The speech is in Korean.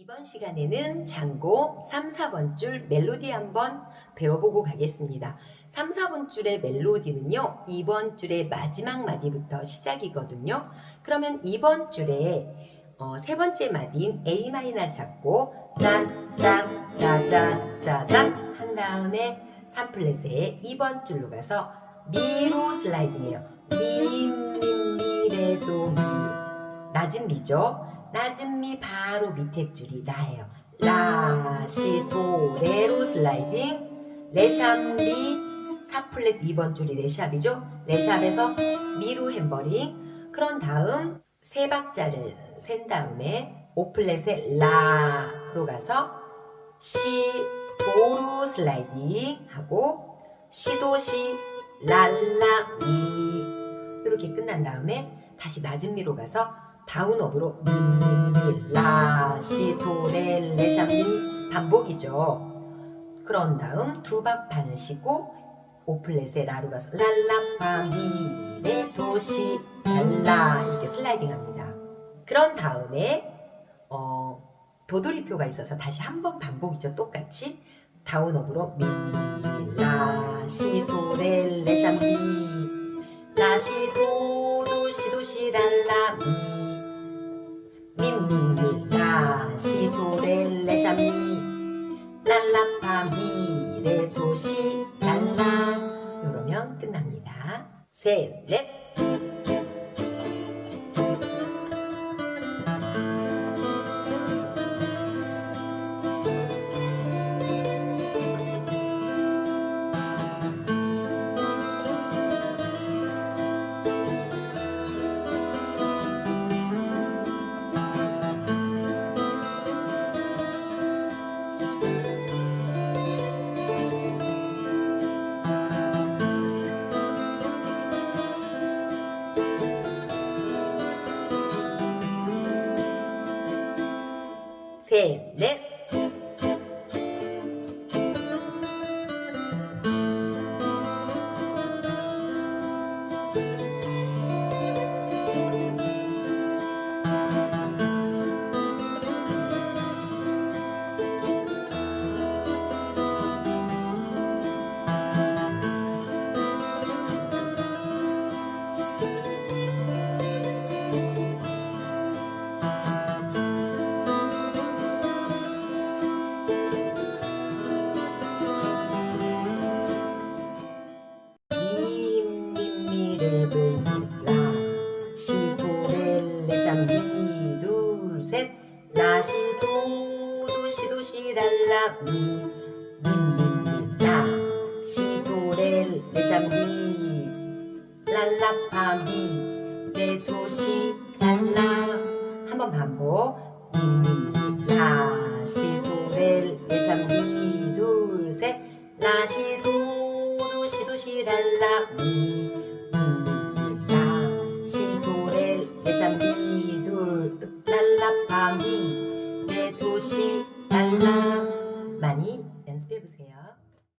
이번 시간에는 장고 3, 4번 줄 멜로디 한번 배워보고 가겠습니다. 3, 4번 줄의 멜로디는요, 2번 줄의 마지막 마디부터 시작이거든요. 그러면 2번 줄에 어, 세 번째 마디인 A 마이너 잡고 짠, 짠, 짜잔, 짜잔 한 다음에 3플랫에 2번 줄로 가서 미로 슬라이딩해요. 미, 미, 미레도 미. 낮은 미죠. 낮은 미 바로 밑에 줄이 라예요. 라, 시, 도, 레로 슬라이딩, 레샵미, 4플랫 2번 줄이 레샵이죠. 레샵에서 미로 햄버링. 그런 다음 세 박자를 센 다음에 5플랫에 라로 가서 시, 도로 슬라이딩 하고 시도시, 랄라, 미 이렇게 끝난 다음에 다시 낮은 미로 가서 다운업으로 미미미 라시 도레 레샵미 반복이죠. 그런 다음 두 박판을 쉬고 오플렛에 라로 가서 랄라파 미레 도시 랄라 이렇게 슬라이딩 합니다. 그런 다음에 어, 도돌이표가 있어서 다시 한 번 반복이죠. 똑같이 다운업으로 레샵미 라시도 미미라 시도렐레샤미. 랄라파 미레 도시 랄라. 이러면 끝납니다. 셋 넷 셋넷 미 시도시 랄라. 미 미미미라 시도렐 레샴미. 랄라파미. 내 도시 랄라. 한번 반복. 미미미라 시도렐 레샴미. 둘셋. 라시도 도시도 시 랄라. 미 미미라 시도렐 레샴비 둘 랄라파미. 내 도시 많이 보세요.